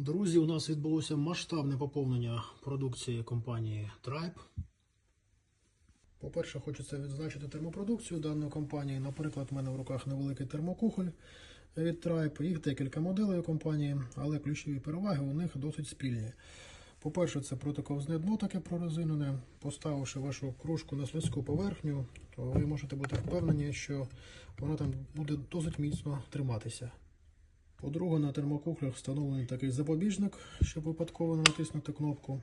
Друзі, у нас відбулося масштабне поповнення продукції компанії Tribe. По-перше, хочеться відзначити термопродукцію даної компанії. Наприклад, в мене в руках невеликий термокухоль від Tribe. Їх декілька моделей у компанії, але ключові переваги у них досить спільні. По-перше, це протиковзне дно таке прорезинене. Поставивши вашу кружку на слизьку поверхню, то ви можете бути впевнені, що вона там буде досить міцно триматися. По-друге, на термокухлях встановлений такий запобіжник, щоб випадково натиснути кнопку.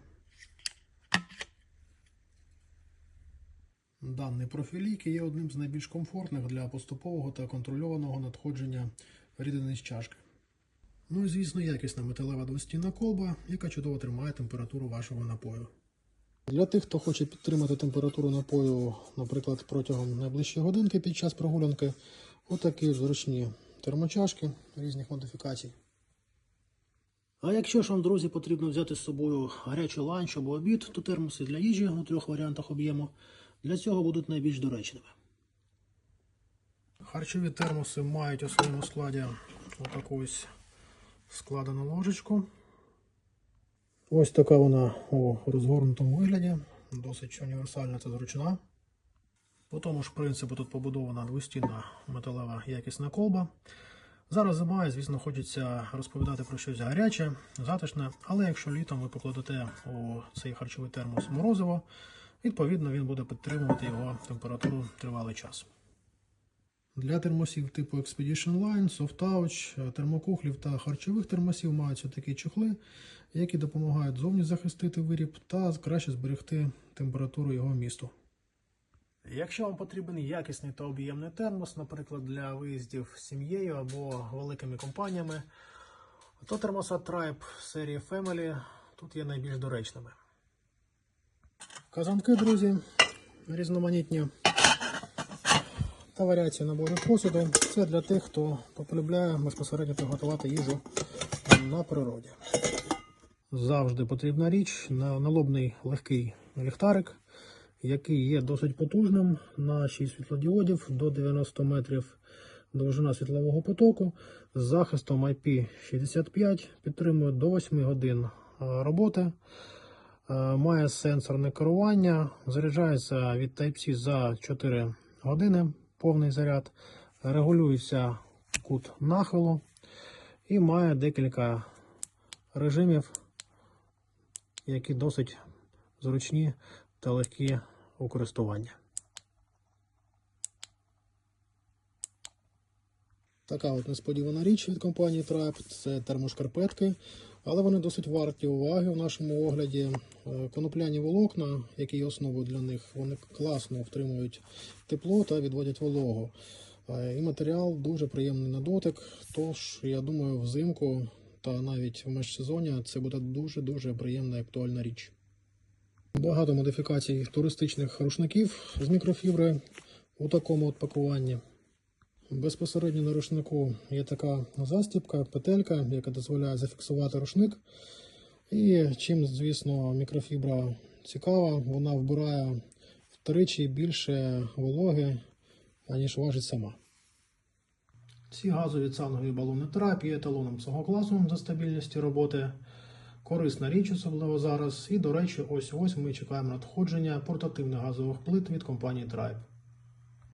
Даний профіль ліки є одним з найбільш комфортних для поступового та контрольованого надходження рідини з чашки. Ну і звісно, якісна металева двостінна колба, яка чудово тримає температуру вашого напою. Для тих, хто хоче підтримати температуру напою, наприклад, протягом найближчої годинки під час прогулянки, отакі зручні термочашки різних модифікацій. А якщо ж вам, друзі, потрібно взяти з собою гарячий ланч або обід, то термоси для їжі у трьох варіантах об'єму для цього будуть найбільш доречними. Харчові термоси мають у своєму складі отаку ось складену ложечку. Ось така вона у розгорнутому вигляді, досить універсальна та зручна. По тому ж принципу тут побудована двостінна металева якісна колба. Зараз зима, і, звісно, хочеться розповідати про щось гаряче, затишне, але якщо літом ви покладете у цей харчовий термос морозиво, відповідно він буде підтримувати його температуру тривалий час. Для термосів типу Expedition Line, Soft Touch, термокухлів та харчових термосів маються такі чохли, які допомагають зовні захистити виріб та краще зберегти температуру його місту. Якщо вам потрібен якісний та об'ємний термос, наприклад, для виїздів з сім'єю або великими компаніями, то термоса Tribe серії Family тут є найбільш доречними. Казанки, друзі, різноманітні та варіації наборів посуду. Це для тих, хто полюбляє безпосередньо приготувати їжу на природі. Завжди потрібна річ налобний легкий ліхтарик, який є досить потужним на 6 світлодіодів до 90 метрів довжина світлового потоку з захистом IP65, підтримує до 8 годин роботи. Е, Має сенсорне керування, заряджається від Type-C за 4 години, повний заряд, регулюється кут нахилу і має декілька режимів, які досить зручні та легкі у користуванні. Така от несподівана річ від компанії Tribe – це термошкарпетки, але вони досить варті уваги у нашому огляді. Е, Конопляні волокна, які є основою для них, вони класно втримують тепло та відводять вологу. Е, І матеріал дуже приємний на дотик. Тож, я думаю, взимку та навіть в межсезоння це буде дуже-дуже приємна і актуальна річ. Багато модифікацій туристичних рушників з мікрофібри у такому от пакуванні. Безпосередньо на рушнику є така застібка, петелька, яка дозволяє зафіксувати рушник. І чим, звісно, мікрофібра цікава, вона вбирає втричі більше вологи, аніж важить сама. Ці газові цангові балони трап є еталоном цього класу за стабільності роботи. Корисна річ, особливо зараз. І, до речі, ось ось ми чекаємо надходження портативних газових плит від компанії Tribe.